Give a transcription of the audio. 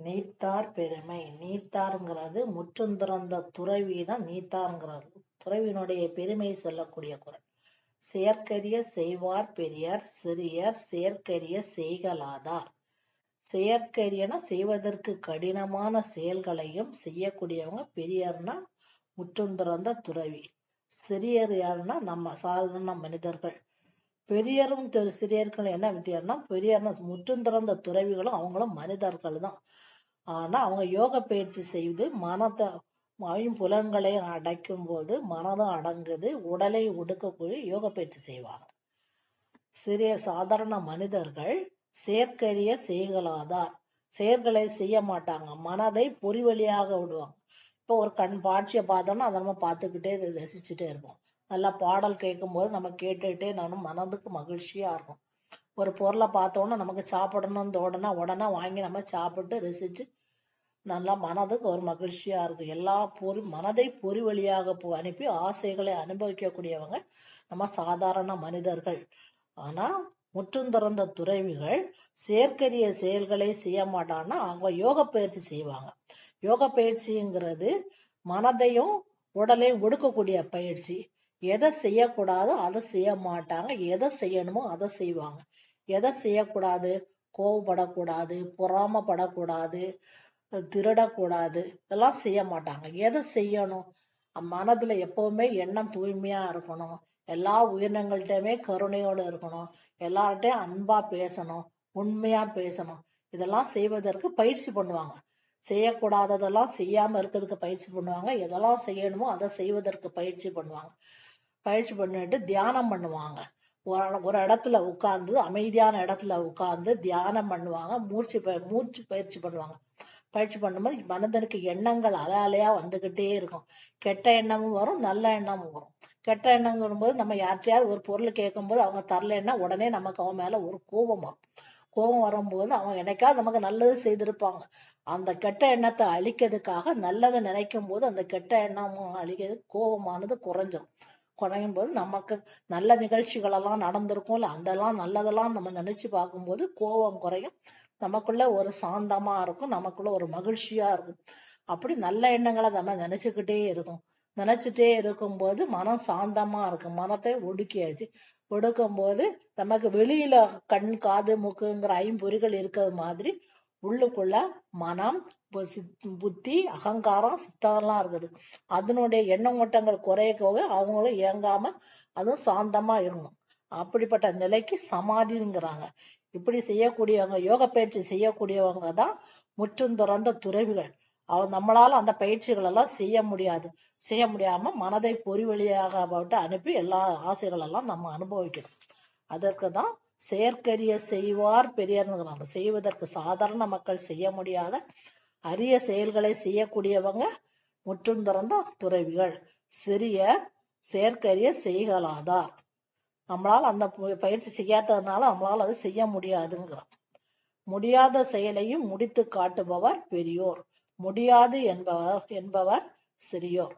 நீத்தார் பெருமை. நீத்தாருங்கிறது முற்றும் துறந்த துறவி தான் நீத்தாருங்கிறது. துறவியினுடைய பெருமையை சொல்லக்கூடிய குரல். செயற்கரிய செய்வார் பெரியார் சிறியர் செயற்கரிய செய்கலாதார் செயற்கரியன செய்வதற்கு கடினமான செயல்களையும் செய்யக்கூடியவங்க பெரியார்னா முற்றும் துறந்த துறவி. சிறியர் யாருன்னா நம்ம சாதாரண மனிதர்கள். பெரியரும் தெரு- சிறியர்களும் என்ன வித்தியாசம்னா பெரியர்னா முற்றும் திறந்த துறவிகளும் அவங்களும் மனிதர்கள் தான் ஆனா அவங்க யோக பயிற்சி செய்து மனத்தை ஐம்புலன்களை அடைக்கும் போது மனதும் அடங்குது உடலை ஒடுக்கக்கூடிய யோக பயிற்சி செய்வாங்க. சிறிய சாதாரண மனிதர்கள் செயற்கரிய செய்கலாதார் செயற்களை செய்ய மாட்டாங்க. மனதை பொறி வழியாக விடுவாங்க. இப்போ ஒரு கண் காட்சியை பார்த்தோம்னா அதை நம்ம பார்த்துக்கிட்டே ரசிச்சுட்டே இருப்போம். நல்லா பாடல் கேட்கும்போது நம்ம கேட்டுக்கிட்டே நானும் மனதுக்கு மகிழ்ச்சியா இருக்கும். ஒரு பொருளை பார்த்தோன்னா நமக்கு சாப்பிடணும்னு தோணுனா உடனே வாங்கி நம்ம சாப்பிட்டு ரசிச்சு நல்லா மனதுக்கு ஒரு மகிழ்ச்சியா இருக்கும். எல்லா பொறி மனதை பொறி வழியாக அனுப்பி ஆசைகளை அனுபவிக்கக்கூடியவங்க நம்ம சாதாரண மனிதர்கள். ஆனா முற்றும் துறந்த துறவிகள் செயற்கரிய செயல்களை செய்ய மாட்டான்னா அவங்க யோக பயிற்சி செய்வாங்க. யோக பயிற்சிங்கிறது மனதையும் உடலையும் ஒடுக்கக்கூடிய பயிற்சி. எதை செய்யக்கூடாதோ அதை செய்ய மாட்டாங்க எதை செய்யணுமோ அதை செய்வாங்க. எதை செய்யக்கூடாது? கோவப்படக்கூடாது பொறாமப்படக்கூடாது திருடக்கூடாது இதெல்லாம் செய்ய மாட்டாங்க எதை செய்யணும்? மனதுல எப்பவுமே எண்ணம் தூய்மையா இருக்கணும். எல்லா உயிரினங்கள்கிட்டயுமே கருணையோடு இருக்கணும். எல்லார்கிட்டயும் அன்பா பேசணும் உண்மையா பேசணும். இதெல்லாம் செய்வதற்கு பயிற்சி பண்ணுவாங்க. செய்யக்கூடாததெல்லாம் செய்யாம இருக்கிறதுக்கு பயிற்சி பண்ணுவாங்க. எதெல்லாம் செய்யணுமோ அதை செய்வதற்கு பயிற்சி பண்ணுவாங்க. பயிற்சி பண்ணிட்டு தியானம் பண்ணுவாங்க. ஒரு ஒரு இடத்துல உட்கார்ந்து அமைதியான இடத்துல உட்கார்ந்து தியானம் பண்ணுவாங்க. மூச்சு ப- மூச்சு பயிற்சி பண்ணுவாங்க. பயிற்சி பண்ணும்போது மனிதனுக்கு எண்ணங்கள் அலை அலையா வந்துகிட்டே இருக்கும். கெட்ட எண்ணமும் வரும் நல்ல எண்ணமும் வரும். கெட்ட எண்ணம் வரும்போது நம்ம யார்கிட்டயாவது ஒரு பொருள் கேட்கும்போது அவங்க தரலைன்னா உடனே நமக்கு அவன் மேல ஒரு கோபம் வரும். கோபம் வரும்போது அவங்க என்னைக்காவது நமக்கு நல்லது செய்திருப்பாங்க. அந்த கெட்ட எண்ணத்தை அழிக்கிறதுக்காக நல்லதை நினைக்கும் போது அந்த கெட்ட எண்ணமும் அழிக்கிறது கோபமானது குறைஞ்சிரும். குறையும் போது நமக்கு நல்ல நிகழ்ச்சிகள் எல்லாம் நடந்திருக்கும்ல அதெல்லாம் நல்லதெல்லாம் நம்ம நினைச்சு பார்க்கும்போது கோபம் குறையும். நமக்குள்ள ஒரு சாந்தமா இருக்கும் நமக்குள்ள ஒரு மகிழ்ச்சியா இருக்கும். அப்படி நல்ல எண்ணங்களை நம்ம நினைச்சுக்கிட்டே இருக்கும். நினைச்சிட்டே இருக்கும்போது மனம் சாந்தமா இருக்கும். மனத்தை ஒடுக்கியாச்சு. ஒடுக்கும் போது நமக்கு வெளியில கண் காது மூக்குங்கிற ஐம்பொறிகள் இருக்கிறது மாதிரி உள்ளுக்குள்ள மனம் புத்தி அகங்காரம் சித்தம்லாம் இருக்குது. அதனுடைய எண்ண ஓட்டங்கள் குறையக்கோக அவங்களும் இயங்காம அதுவும் சாந்தமா இருக்கணும். அப்படிப்பட்ட நிலைக்கு சமாதிங்கிறாங்க. இப்படி செய்யக்கூடியவங்க யோக பயிற்சி செய்யக்கூடியவங்க தான் முற்றும் துறந்த துறவிகள். அவ நம்மளால அந்த பயிற்சிகள் எல்லாம் செய்ய முடியாது. செய்ய முடியாம மனதை பொறி வழியாக போட்டு அனுப்பி எல்லா ஆசைகள் எல்லாம் நம்ம அனுபவிக்கணும். அதற்கு தான் செயற்கரிய செய்வார் பெரியார்ங்கிறாங்க செய்வதற்கு சாதாரண மக்கள் செய்ய முடியாத அரிய செயல்களை செய்யக்கூடியவங்க முற்றும் துறந்த துறவிகள். சிறிய செயற்கரிய செய்கலாதார் நம்மளால அந்த பயிற்சி செய்யாததுனால நம்மளால அது செய்ய முடியாதுங்கிறோம் முடியாத செயலையும் முடித்து காட்டுபவர் பெரியோர். முடியாது என்பவர் என்பவர் சிறியோர்.